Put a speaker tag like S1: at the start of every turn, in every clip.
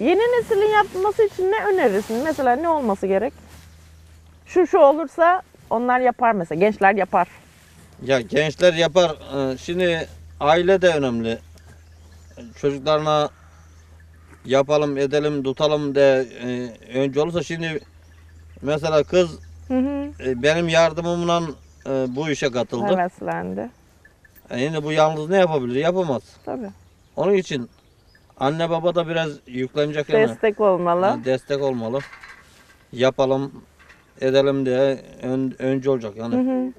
S1: Yeni neslin yapması için ne önerirsin? Mesela ne olması gerek? Şu şu olursa onlar yapar mesela. Gençler yapar.
S2: Ya gençler yapar. Ee, Şimdi aile de önemli. Çocuklarına yapalım, edelim, tutalım de e, önce olursa şimdi mesela kız
S1: Hı hı.
S2: e, benim yardımımla e, bu işe katıldı.
S1: Heveslendi.
S2: Şimdi bu yalnız ne yapabilir? Yapamaz.
S1: Tabii.
S2: Onun için anne baba da biraz yüklenecek yani.
S1: Destek olmalı.
S2: Ha, destek olmalı. Yapalım, edelim diye ön, önce olacak yani.
S1: Hı hı.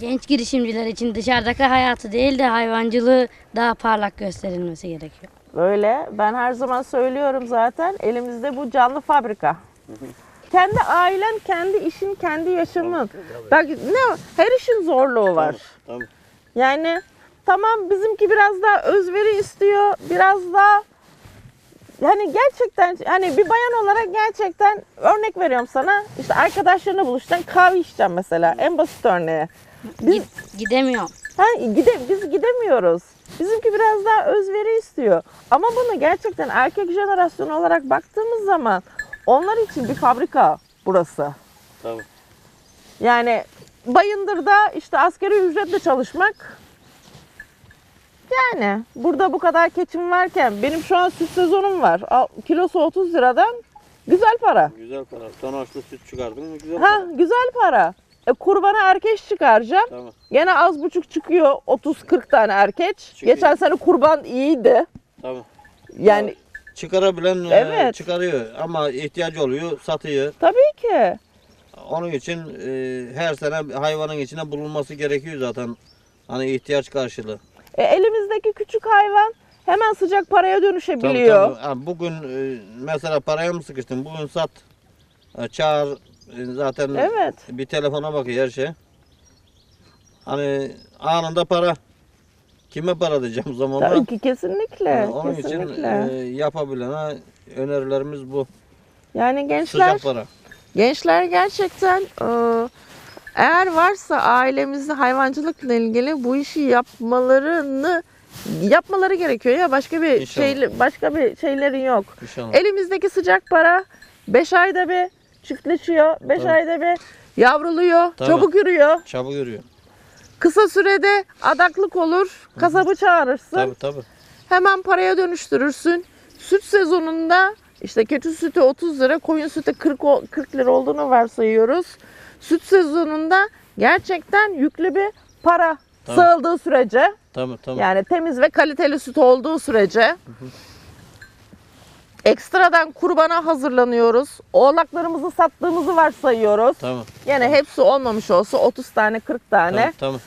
S3: Genç girişimciler için dışarıdaki hayatı değil de hayvancılığı daha parlak gösterilmesi gerekiyor.
S1: Böyle. Ben her zaman söylüyorum zaten. Elimizde bu canlı fabrika. Kendi ailen, kendi işin, kendi yaşamın. Bak ne her işin zorluğu var.
S2: Tabii.
S1: Yani tamam bizimki biraz daha özveri istiyor, biraz daha yani gerçekten hani bir bayan olarak gerçekten örnek veriyorum sana. İşte arkadaşlarına buluşacaksın kahve içeceksin mesela en basit örneği. Biz
S3: Gid- gidemiyorum.
S1: ha, gide, biz gidemiyoruz. Bizimki biraz daha özveri istiyor. Ama bunu gerçekten erkek jenerasyonu olarak baktığımız zaman onlar için bir fabrika burası.
S2: Tabii.
S1: Yani Bayındır'da işte askeri ücretle çalışmak yani burada bu kadar keçim varken benim şu an süt sezonum var. Al, kilosu 30 liradan güzel para.
S2: Güzel para. Tonajlı süt çıkardın mı güzel
S1: Ha güzel para. E, kurbana erkeş çıkaracağım.
S2: Tamam.
S1: Gene az buçuk çıkıyor 30-40 tane erkeç.
S2: Çıkıyor.
S1: Geçen sene kurban iyiydi.
S2: Tamam.
S1: Yani
S2: Çıkarabilen e,
S1: Evet.
S2: çıkarıyor ama ihtiyacı oluyor satıyor.
S1: tabii ki.
S2: Onun için e, her sene hayvanın içine bulunması gerekiyor zaten. Hani ihtiyaç karşılığı.
S1: E, elimizdeki küçük hayvan hemen sıcak paraya
S2: Tabii,
S1: dönüşebiliyor.
S2: tabii. Ha, bugün e, mesela paraya mı sıkıştın? Bugün sat. E, çağır. E, zaten
S1: Evet.
S2: bir telefona bakıyor her şey. Hani anında para. Kime para diyeceğim o zaman da.
S1: Tabii ki kesinlikle.
S2: Yani onun
S1: kesinlikle.
S2: için e, yapabilene önerilerimiz bu.
S1: yani gençler
S2: Sıcak para.
S1: Gençler gerçekten e, eğer varsa ailemizde hayvancılıkla ilgili bu işi yapmalarını yapmaları gerekiyor ya başka bir
S2: İnşallah.
S1: şey başka bir şeyleri yok.
S2: İnşallah.
S1: Elimizdeki sıcak para 5 ayda bir çiftleşiyor, 5
S2: Tabii.
S1: ayda bir yavruluyor,
S2: Tabii.
S1: çabuk yürüyor.
S2: Çabuk yürüyor.
S1: Kısa sürede adaklık olur, kasabı çağırırsın.
S2: Tabii tabii.
S1: Hemen paraya dönüştürürsün. Süt sezonunda işte keçi sütü 30 lira, koyun sütü 40, o- 40 lira olduğunu varsayıyoruz. Süt sezonunda gerçekten yüklü bir para
S2: Tabii.
S1: sığıldığı sürece
S2: Tabii tabii.
S1: yani temiz ve kaliteli süt olduğu sürece ekstradan kurbana hazırlanıyoruz. Oğlaklarımızı sattığımızı varsayıyoruz.
S2: Tamam.
S1: Yine hepsi olmamış olsa 30 tane 40 tane
S2: Tamam tamam.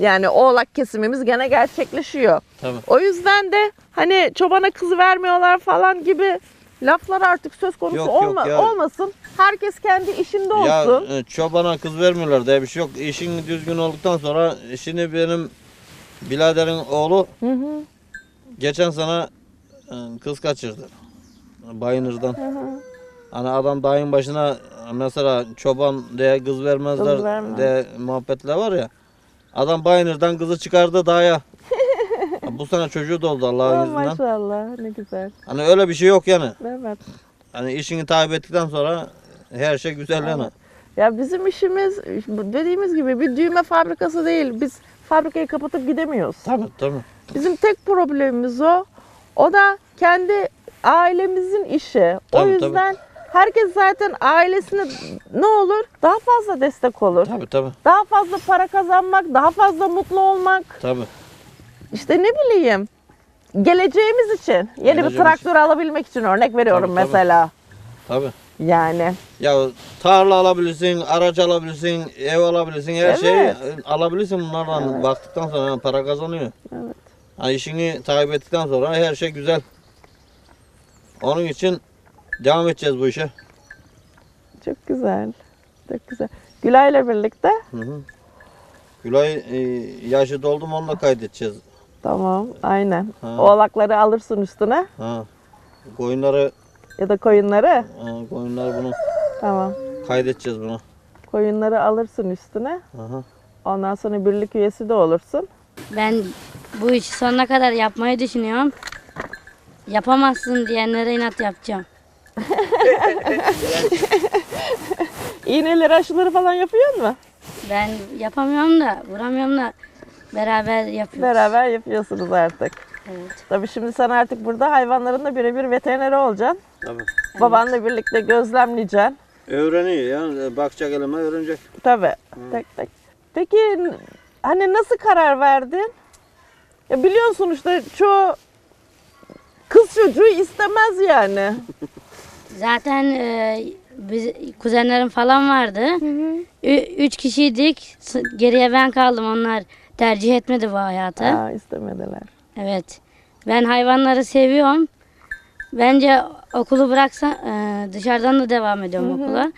S1: yani oğlak kesimimiz gene gerçekleşiyor.
S2: tamam.
S1: O yüzden de hani çobana kız vermiyorlar falan gibi laflar artık söz konusu
S2: Yok, yok
S1: olma,
S2: ya.
S1: olmasın. Herkes kendi işinde
S2: Ya
S1: olsun.
S2: e, çobana kız vermiyorlar diye bir şey yok. İşin düzgün olduktan sonra şimdi benim biraderin oğlu
S1: Hı hı,
S2: geçen sene e, kız kaçırdı. Bayınır'dan.
S1: hı hı.
S2: Hani adam dağın başına mesela çoban diye kız vermezler
S1: Kız vermez.
S2: diye muhabbetler var ya. Adam Bayınır'dan kızı çıkardı dağa. Bu sene çocuğu da oldu Allah'ın
S1: Oh,
S2: izniyle.
S1: maşallah ne güzel.
S2: Hani öyle bir şey yok yani.
S1: Evet.
S2: Hani işini takip ettikten sonra her şey güzel yani.
S1: Ya bizim işimiz dediğimiz gibi bir düğme fabrikası değil. Biz fabrikayı kapatıp gidemiyoruz.
S2: Tabii tabii.
S1: Bizim tek problemimiz o. O da kendi ailemizin işi. o
S2: Tabii,
S1: yüzden herkes zaten ailesine ne olur daha fazla destek olur.
S2: Tabii tabii.
S1: Daha fazla para kazanmak, daha fazla mutlu olmak.
S2: Tabii.
S1: İşte ne bileyim. Geleceğimiz için, yeni bir
S2: Geleceğimiz
S1: traktör alabilmek için örnek veriyorum
S2: Tabii,
S1: mesela.
S2: Tabii.
S1: Yani
S2: Ya tarla alabilirsin, araç alabilirsin, ev alabilirsin, her
S1: Evet.
S2: şeyi alabilirsin bunlardan. Baktıktan sonra yani para kazanıyor.
S1: Evet.
S2: Ha, işini takip ettikten sonra her şey güzel. Onun için devam edeceğiz bu işe.
S1: çok güzel. Çok güzel. Gülay'la birlikte.
S2: Hı hı. Gülay e, yaşı doldu mu onu da kaydedeceğiz.
S1: Tamam, aynen.
S2: Ha.
S1: Oğlakları alırsın üstüne
S2: Ha. Koyunları,
S1: ya da koyunları.
S2: ha, koyunları bunu
S1: Tamam.
S2: kaydedeceğiz bunu.
S1: Koyunları alırsın üstüne.
S2: Aha.
S1: Ondan sonra birlik üyesi de olursun.
S3: Ben bu işi sonuna kadar yapmayı düşünüyorum. Yapamazsın diyenlere inat yapacağım.
S1: İğneleri aşıları falan yapıyor mu?
S3: Ben yapamıyorum da, vuramıyorum da beraber yapıyoruz.
S1: Beraber yapıyorsunuz artık.
S3: Evet.
S1: Tabii şimdi sen artık burada hayvanların da birebir veterineri olacaksın.
S2: Tabii.
S1: Babanla birlikte gözlemleyeceksin.
S2: Öğreniyor ya. Bakacak elime öğrenecek.
S1: Tabii. Tek tek. Peki hani nasıl karar verdin? Ya biliyorsun sonuçta çoğu kız çocuğu istemez yani.
S3: Zaten e, biz, kuzenlerim falan vardı. Ü- üç kişiydik. Geriye ben kaldım. Onlar tercih etmedi bu hayatı.
S1: Aa, istemediler.
S3: Evet. Ben hayvanları seviyorum. Bence okulu bıraksa e, dışarıdan da devam ediyorum okula.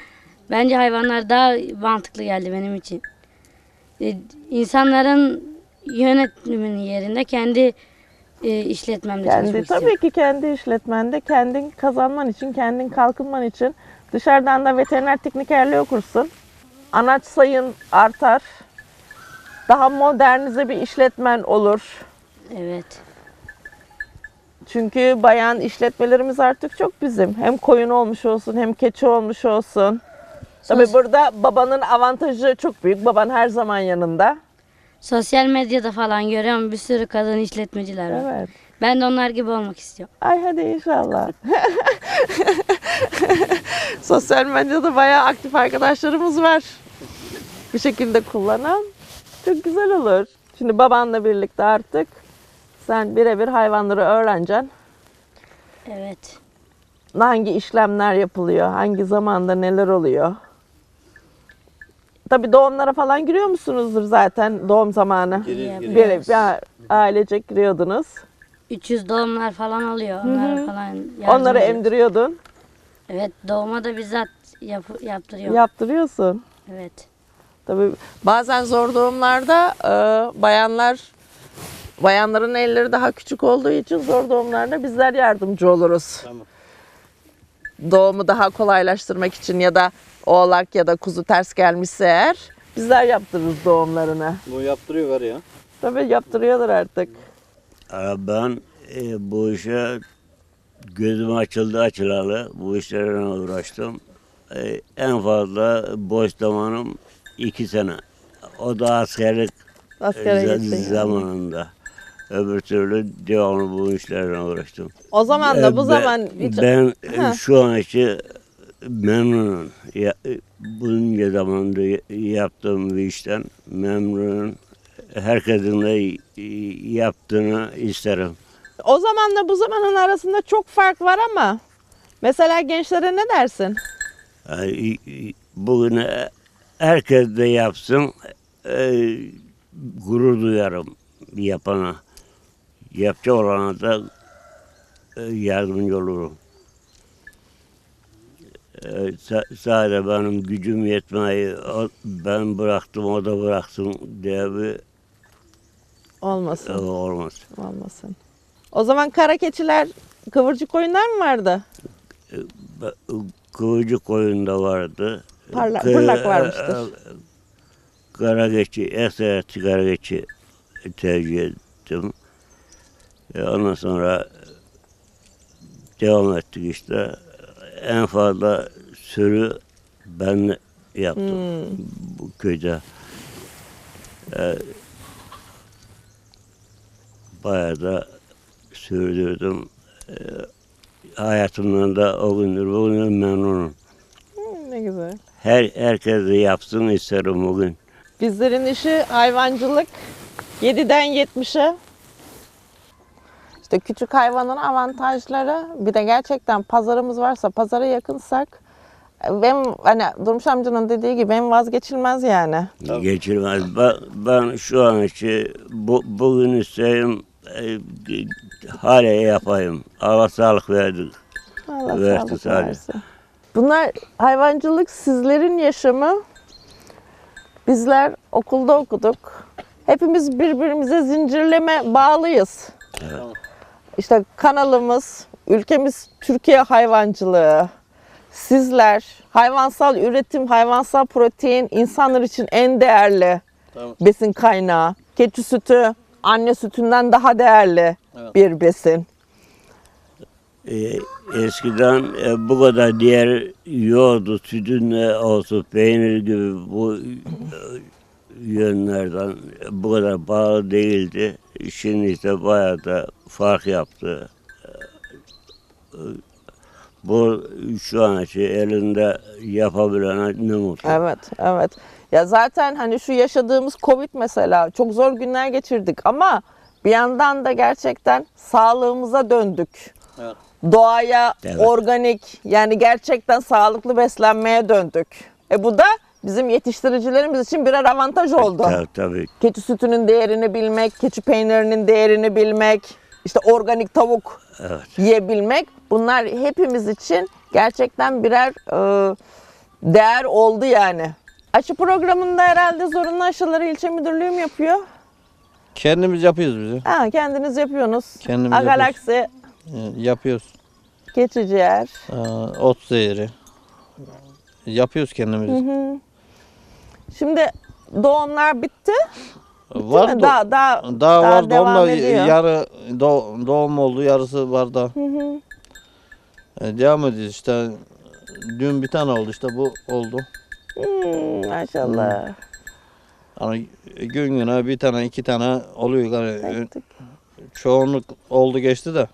S3: Bence hayvanlar daha mantıklı geldi benim için. E, İnsanların yönetiminin yerinde kendi e, işletmemde
S1: Kendi
S3: çalışmak istiyorum.
S1: tabii ki kendi işletmende kendin kazanman için, kendin kalkınman için dışarıdan da veteriner teknikerliği okursun. Anaç sayın artar. Daha modernize bir işletmen olur.
S3: Evet.
S1: Çünkü bayan işletmelerimiz artık çok bizim. Hem koyun olmuş olsun hem keçi olmuş olsun. Tabii
S3: Sos-
S1: burada babanın avantajı çok büyük. Baban her zaman yanında.
S3: Sosyal medyada falan görüyorum bir sürü kadın işletmeciler var.
S1: Evet.
S3: Ben de onlar gibi olmak istiyorum.
S1: Ay hadi inşallah. Sosyal medyada bayağı aktif arkadaşlarımız var. Bir şekilde kullanan. Çok güzel olur. Şimdi babanla birlikte artık sen birebir hayvanları öğreneceksin.
S3: Evet.
S1: Hangi işlemler yapılıyor, hangi zamanda neler oluyor. Tabii doğumlara falan giriyor musunuzdur zaten doğum zamanı?
S2: Giriyor,
S3: giriyor.
S1: Bir, bir ailecek giriyordunuz.
S3: 300 doğumlar falan oluyor. Onlara falan
S1: Onları emdiriyordun,
S3: Evet doğuma da bizzat yap- yaptırıyor.
S1: yaptırıyorsun.
S3: Evet.
S1: Tabii bazen zor doğumlarda e, bayanlar bayanların elleri daha küçük olduğu için zor doğumlarda bizler yardımcı oluruz.
S2: Tamam.
S1: Doğumu daha kolaylaştırmak için ya da oğlak ya da kuzu ters gelmişse eğer bizler yaptırırız doğumlarını.
S2: Bu yaptırıyor var ya.
S1: Tabii yaptırıyorlar artık.
S4: Aa, Ben e, bu işe gözüm açıldı açılalı. Bu işlerle uğraştım. E, en fazla boş zamanım iki sene. O da askerlik
S1: Askere
S4: za-
S1: gittin yani.
S4: zamanında. Öbür türlü devamlı bu işlerle uğraştım.
S1: O zaman da
S4: E,
S1: bu
S4: ben-
S1: zaman hiç
S4: Ben e,
S1: Ha.
S4: şu an için memnunum. Ya, e, bunca zamanda y- yaptığım bir işten memnunum. Herkesin de y- yaptığını isterim.
S1: o zamanla bu zamanın arasında çok fark var ama mesela gençlere ne dersin?
S4: Ay, Bugün e, herkes de yapsın. e, gurur duyarım yapana. Yapacak olana da e, yardımcı olurum. E, sa- sadece benim gücüm yetmeyi o- ben bıraktım o da bıraksın diye bir e,
S1: Olmasın.
S4: olmaz.
S1: Olmasın. O zaman kara keçiler, kıvırcık koyunlar mı vardı?
S4: Be- Kıvırcık koyunda vardı. Kı-
S1: pırlak varmıştır.
S4: e, Kara geçi, eserti kara geçi tercih ettim. E, ondan sonra devam ettik işte. En fazla sürü ben yaptım
S1: Hmm.
S4: bu köyde. E, bayağı da sürdürdüm. E, hayatımdan da o gündür bugün memnunum.
S1: Hmm, ne güzel.
S4: Her herkes de yapsın isterim bugün.
S1: Bizlerin işi hayvancılık. 7'den 70'e. İşte küçük hayvanın avantajları bir de gerçekten pazarımız varsa pazara yakınsak benim hani Durmuş amcanın dediği gibi benim vazgeçilmez yani.
S2: Tabii.
S4: Geçirmez. Ben, ben şu an için bu, bugün isteyim e, hala yapayım. Allah sağlık verdi.
S1: Allah sağlık versin. Bunlar hayvancılık sizlerin yaşamı. Bizler okulda okuduk. Hepimiz birbirimize zincirleme bağlıyız.
S4: Evet.
S1: İşte kanalımız, ülkemiz Türkiye hayvancılığı. Sizler hayvansal üretim, hayvansal protein insanlar için en değerli
S2: Tamam.
S1: besin kaynağı. Keçi sütü anne sütünden daha değerli
S2: Evet.
S1: bir besin.
S4: E, eskiden e, bu kadar diğer yoğurdu, sütün olsun, peynir gibi bu e, yönlerden bu kadar pahalı değildi. Şimdi ise bayağı da fark yaptı. E, Bu şu an için elinde yapabilene ne mutlu.
S1: Evet, evet. Ya zaten hani şu yaşadığımız Covid mesela çok zor günler geçirdik ama bir yandan da gerçekten sağlığımıza döndük.
S2: Evet.
S1: Doğaya,
S4: Evet.
S1: organik yani gerçekten sağlıklı beslenmeye döndük. E bu da bizim yetiştiricilerimiz için birer avantaj oldu.
S4: Tabii, tabii.
S1: Keçi sütünün değerini bilmek, keçi peynirinin değerini bilmek, işte organik tavuk
S4: Evet.
S1: yiyebilmek bunlar hepimiz için gerçekten birer e, değer oldu yani. Aşı programında herhalde zorunlu aşıları ilçe müdürlüğü mü yapıyor?
S2: Kendimiz yapıyoruz bizi.
S1: Ha, kendiniz yapıyorsunuz.
S2: Kendimiz
S1: Agalaksi,
S2: Ee, yapıyoruz.
S1: keçiciğer.
S2: Ee, ot zehri. Yapıyoruz kendimiz.
S1: Şimdi doğumlar bitti.
S2: Var
S1: mi?
S2: da-
S1: Daha, daha,
S2: Daha,
S1: daha
S2: var
S1: devam
S2: doğumda
S1: ediyor.
S2: yarı doğ- doğum oldu yarısı var da. E, devam ediyoruz işte. Dün bir tane oldu işte bu oldu.
S1: Hmm, maşallah.
S2: Hani gün güne bir tane iki tane oluyor. Yani
S1: tek.
S2: çoğunluk oldu geçti de.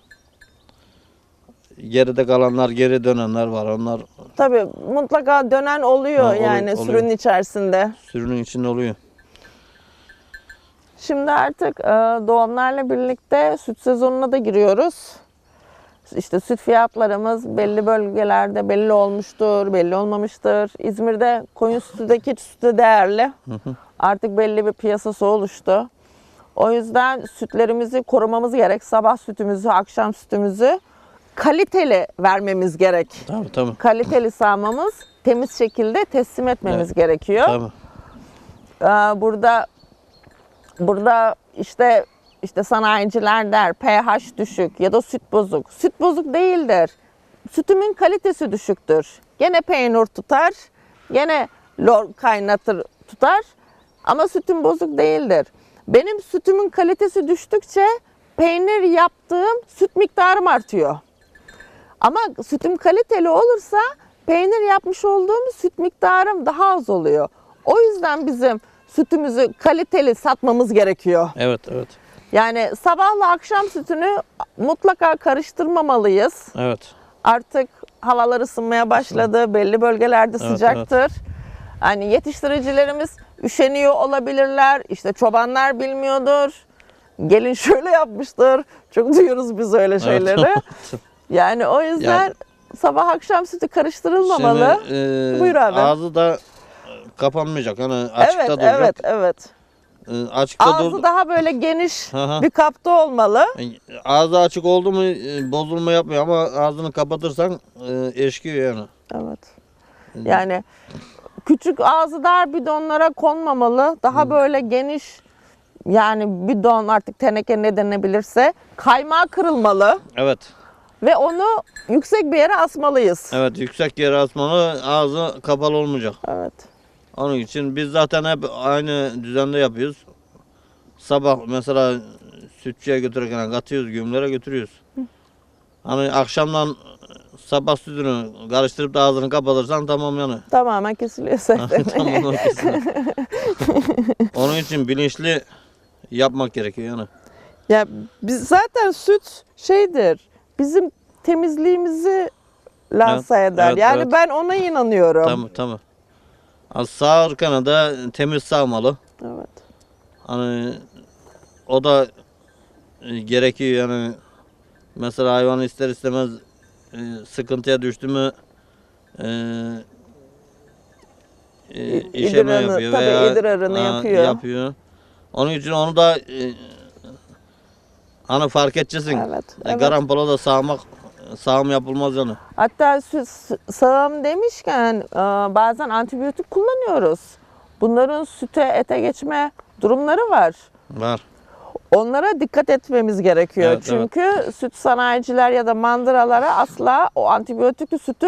S2: Geride kalanlar geri dönenler var. Onlar
S1: Tabii mutlaka dönen oluyor
S2: Ha, oluyor,
S1: yani
S2: oluyor.
S1: sürünün içerisinde.
S2: sürünün içinde oluyor.
S1: Şimdi artık e, doğumlarla birlikte süt sezonuna da giriyoruz. İşte süt fiyatlarımız belli bölgelerde belli olmuştur, belli olmamıştır. İzmir'de koyun sütü de keçi sütü de değerli. Artık belli bir piyasası oluştu. O yüzden sütlerimizi korumamız gerek. Sabah sütümüzü, akşam sütümüzü kaliteli vermemiz gerek.
S2: Tabii tabii.
S1: Kaliteli sağmamız, temiz şekilde teslim etmemiz gerekiyor.
S2: tabii.
S1: Ee, burada burada işte işte sanayiciler der pH düşük ya da süt bozuk. Süt bozuk değildir. Sütümün kalitesi düşüktür. Gene peynir tutar, gene lor kaynatır tutar ama sütüm bozuk değildir. Benim sütümün kalitesi düştükçe peynir yaptığım süt miktarım artıyor. Ama sütüm kaliteli olursa peynir yapmış olduğum süt miktarım daha az oluyor. O yüzden bizim sütümüzü kaliteli satmamız gerekiyor.
S2: Evet evet.
S1: Yani sabahla akşam sütünü mutlaka karıştırmamalıyız.
S2: Evet.
S1: Artık havalar ısınmaya başladı. Belli bölgelerde
S2: Evet,
S1: sıcaktır. Hani yetiştiricilerimiz üşeniyor olabilirler. İşte çobanlar bilmiyordur. Gelin şöyle yapmıştır. Çok duyuyoruz biz öyle şeyleri.
S2: Evet.
S1: Yani o yüzden
S2: Yani-
S1: sabah akşam sütü karıştırılmamalı.
S2: Şimdi, e,
S1: Buyur abi.
S2: Ağzı da kapanmayacak. Hani açıkta
S1: evet,
S2: duracak.
S1: evet, evet.
S2: E, açıkta
S1: Ağzı
S2: dur.
S1: daha böyle geniş bir kapta olmalı.
S2: E, Ağzı açık oldu mu e, bozulma yapmıyor ama ağzını kapatırsan e, eşkiyor yani.
S1: Evet. Yani küçük ağzı dar bidonlara konmamalı. Daha böyle geniş yani bidon artık teneke ne denebilirse kaymağı kırılmalı
S2: Evet.
S1: Ve onu yüksek bir yere asmalıyız.
S2: Evet yüksek yere asmalı ağzı kapalı olmayacak.
S1: Evet.
S2: Onun için biz zaten hep aynı düzende yapıyoruz. Sabah mesela sütçüye götürürken katıyoruz, gümlere götürüyoruz. Hani akşamdan sabah sütünü karıştırıp da ağzını kapatırsan tamam yani.
S1: Tamamen kesiliyor zaten.
S2: tamam kesin. Onun için bilinçli yapmak gerekiyor yani.
S1: ya biz zaten süt şeydir. Bizim temizliğimizi lanse
S2: Evet,
S1: eder.
S2: evet,
S1: yani
S2: evet.
S1: ben ona inanıyorum.
S2: Tamam tamam. Az sağırken da temiz sağmalı.
S1: Evet.
S2: Hani o da e, gerekiyor yani. Mesela hayvan ister istemez e, sıkıntıya düştü mü e, e, işeme
S1: idrarını,
S2: yapıyor
S1: tabii
S2: veya
S1: idrarını yapıyor.
S2: yapıyor. Onun için onu da e, hani fark edeceksin.
S1: Evet,
S2: E,
S1: evet.
S2: Karampola da sağmak sağım yapılmaz yani.
S1: Hatta sağım demişken e, bazen antibiyotik kullanıyoruz. Bunların süte, ete geçme durumları var.
S2: Var.
S1: Onlara dikkat etmemiz gerekiyor.
S2: Evet,
S1: Çünkü süt sanayiciler ya da mandıralara asla o antibiyotikli sütü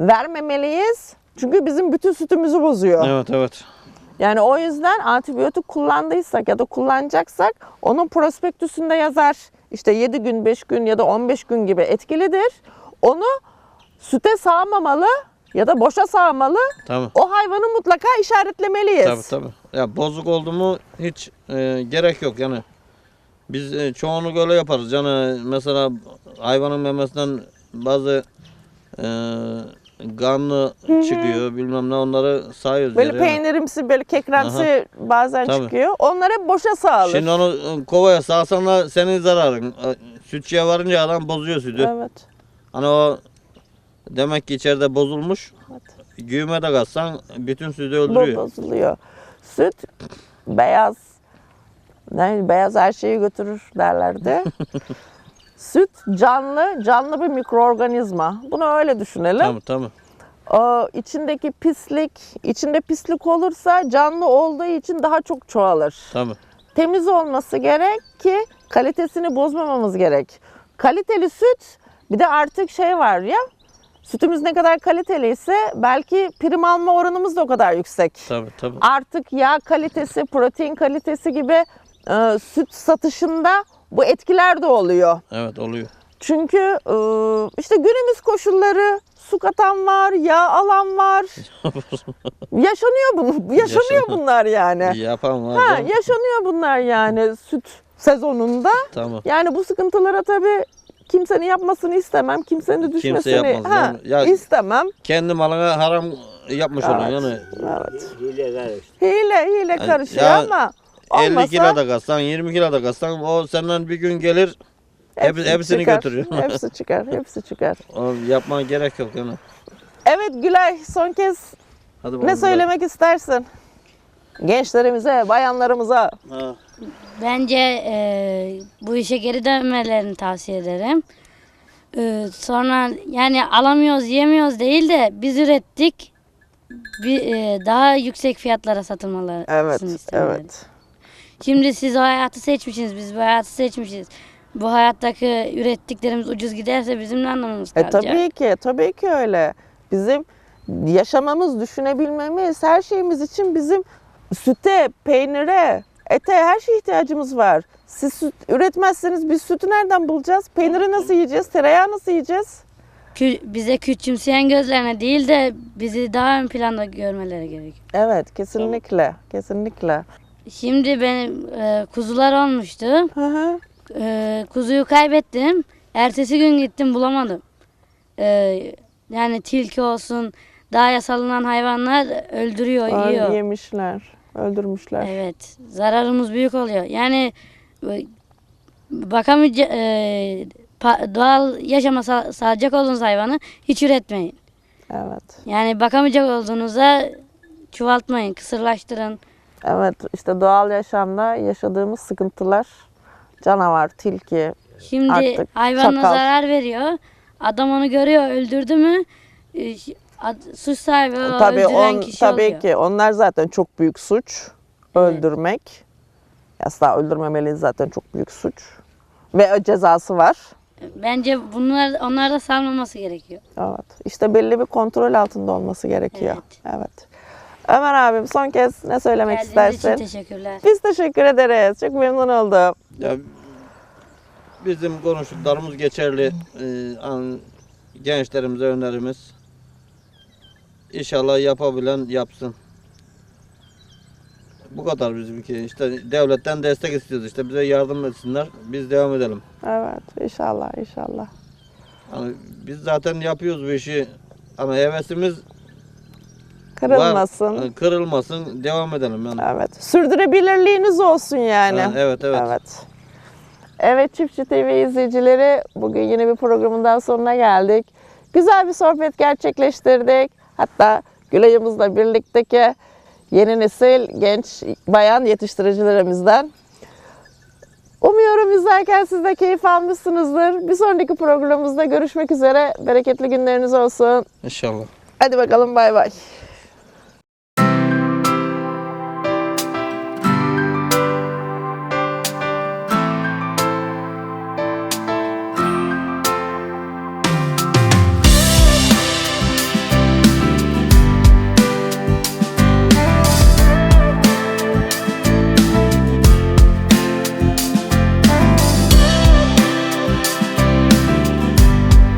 S1: vermemeliyiz. Çünkü bizim bütün sütümüzü bozuyor.
S2: Evet evet.
S1: Yani o yüzden antibiyotik kullandıysak ya da kullanacaksak onun prospektüsünde yazar. işte 7 gün, 5 gün ya da 15 gün gibi etkilidir. Onu süte sağmamalı ya da boşa sağmalı.
S2: Tamam.
S1: O hayvanı mutlaka işaretlemeliyiz.
S2: Tabii tabii. Ya bozuk oldu mu hiç e, gerek yok yani. Biz e, çoğunu öyle yaparız. Yani mesela hayvanın memesinden bazı e, kanlı çıkıyor bilmem ne onları sayıyoruz.
S1: Böyle
S2: yere yani.
S1: peynirimsi, böyle kekremsi bazen
S2: Tabii.
S1: çıkıyor. Onlar hep boşa sağılır.
S2: Şimdi onu e, kovaya sağsan da senin zararın. Sütçüye varınca adam bozuyor sütü.
S1: Evet.
S2: Hani o demek ki içeride bozulmuş.
S1: Evet.
S2: Güğüme de katsan bütün sütü öldürüyor.
S1: bozuluyor. Süt beyaz. Ne beyaz her şeyi götürür derlerdi. Süt canlı, canlı bir mikroorganizma. Bunu öyle düşünelim.
S2: Tamam tamam.
S1: O içindeki pislik, içinde pislik olursa canlı olduğu için daha çok çoğalır.
S2: Tamam.
S1: Temiz olması gerek ki kalitesini bozmamamız gerek. Kaliteli süt bir de artık şey var ya sütümüz ne kadar kaliteliyse belki prim alma oranımız da o kadar yüksek.
S2: Tabii tabii.
S1: Artık yağ kalitesi, protein kalitesi gibi e, süt satışında bu etkiler de oluyor.
S2: Evet oluyor.
S1: Çünkü e, işte günümüz koşulları su katan var, yağ alan var. yaşanıyor bu, yaşanıyor bunlar yani.
S2: Yapan var.
S1: Ha, yaşanıyor bunlar yani süt sezonunda.
S2: Tamam.
S1: Yani bu sıkıntılara tabii kimsenin yapmasını istemem. Kimsenin de
S2: Kimse
S1: düşmesini
S2: yapmaz,
S1: ha.
S2: Ya-
S1: istemem.
S2: Kendi malına haram yapmış
S1: Evet.
S2: oluyor yani.
S1: Evet.
S4: Hile karıştı.
S1: Hile hile karışıyor
S2: ya
S1: ama
S2: 50
S1: olmasa
S2: kilo da katsan 20 kilo da katsan o senden bir gün gelir hep- hepsini
S1: çıkar.
S2: götürüyor.
S1: hepsi çıkar. Hepsi çıkar.
S2: o yapman gerek yok yani.
S1: Evet Gülay son kez
S2: Hadi bakalım.
S1: ne söylemek istersin? Gençlerimize, bayanlarımıza.
S2: Ha.
S3: Bence e, bu işe geri dönmelerini tavsiye ederim. E, sonra yani alamıyoruz, yemiyoruz değil de biz ürettik. Bir, e, daha yüksek fiyatlara satılmalarını
S1: Evet,
S3: isterim.
S1: evet.
S3: Şimdi siz hayatı seçmişsiniz, biz bu hayatı seçmişiz. Bu hayattaki ürettiklerimiz ucuz giderse bizim ne anlamımız
S1: E
S3: kalacak?
S1: tabii ki, tabii ki öyle. Bizim yaşamamız, düşünebilmemiz, her şeyimiz için bizim süte, peynire, ete her şeye ihtiyacımız var. Siz süt üretmezseniz biz sütü nereden bulacağız? Peyniri nasıl yiyeceğiz? Tereyağı nasıl yiyeceğiz?
S3: Bize küçümseyen gözlerine değil de bizi daha ön planda görmeleri gerekiyor.
S1: Evet, kesinlikle, kesinlikle.
S3: Şimdi benim e, kuzular olmuştu.
S1: Hı hı.
S3: E, kuzuyu kaybettim. Ertesi gün gittim bulamadım. E, yani tilki olsun, dağa salınan hayvanlar öldürüyor,
S1: Ay,
S3: yiyor.
S1: Yemişler, öldürmüşler.
S3: Evet, zararımız büyük oluyor. Yani e, bakamayacak, e, doğal yaşama sa- sağlayacak olduğunuz hayvanı hiç üretmeyin.
S1: Evet.
S3: Yani bakamayacak olduğunuzda çoğaltmayın, kısırlaştırın.
S1: Evet, işte doğal yaşamda yaşadığımız sıkıntılar, canavar, tilki,
S3: Şimdi
S1: Artık
S3: hayvanına
S1: çakal.
S3: zarar veriyor. Adam onu görüyor, öldürdü mü e, suç sahibi o
S1: tabii
S3: öldüren
S1: on,
S3: kişi
S1: tabii
S3: oluyor.
S1: ki onlar zaten çok büyük suç. Öldürmek. Asla öldürmemeliyiz zaten çok büyük suç. Ve cezası var.
S3: Bence bunlar onlar da salmaması gerekiyor.
S1: Evet. İşte belli bir kontrol altında olması gerekiyor.
S3: Evet.
S1: Evet. Ömer abim son kez ne söylemek
S3: Geldiğiniz
S1: istersin?
S3: için teşekkürler.
S1: Biz teşekkür ederiz. Çok memnun oldum.
S2: Ya bizim konuştuklarımız geçerli. Ee, an- gençlerimize önerimiz. İnşallah yapabilen yapsın. Bu kadar bizimki. İşte devletten destek istiyoruz. İşte bize yardım etsinler. Biz devam edelim.
S1: Evet. inşallah inşallah.
S2: Hani biz zaten yapıyoruz bu işi. Ama hevesimiz
S1: Kırılmasın.
S2: var. Kırılmasın. Devam edelim yani.
S1: Evet. Sürdürebilirliğiniz olsun yani.
S2: Ha, evet evet.
S1: Evet. Evet Çiftçi TV izleyicileri bugün yine bir programın daha sonuna geldik. Güzel bir sohbet gerçekleştirdik. Hatta Gülay'ımızla birlikteki yeni nesil genç bayan yetiştiricilerimizden. Umuyorum izlerken siz de keyif almışsınızdır. Bir sonraki programımızda görüşmek üzere. Bereketli günleriniz olsun.
S2: İnşallah.
S1: Hadi bakalım bay bay.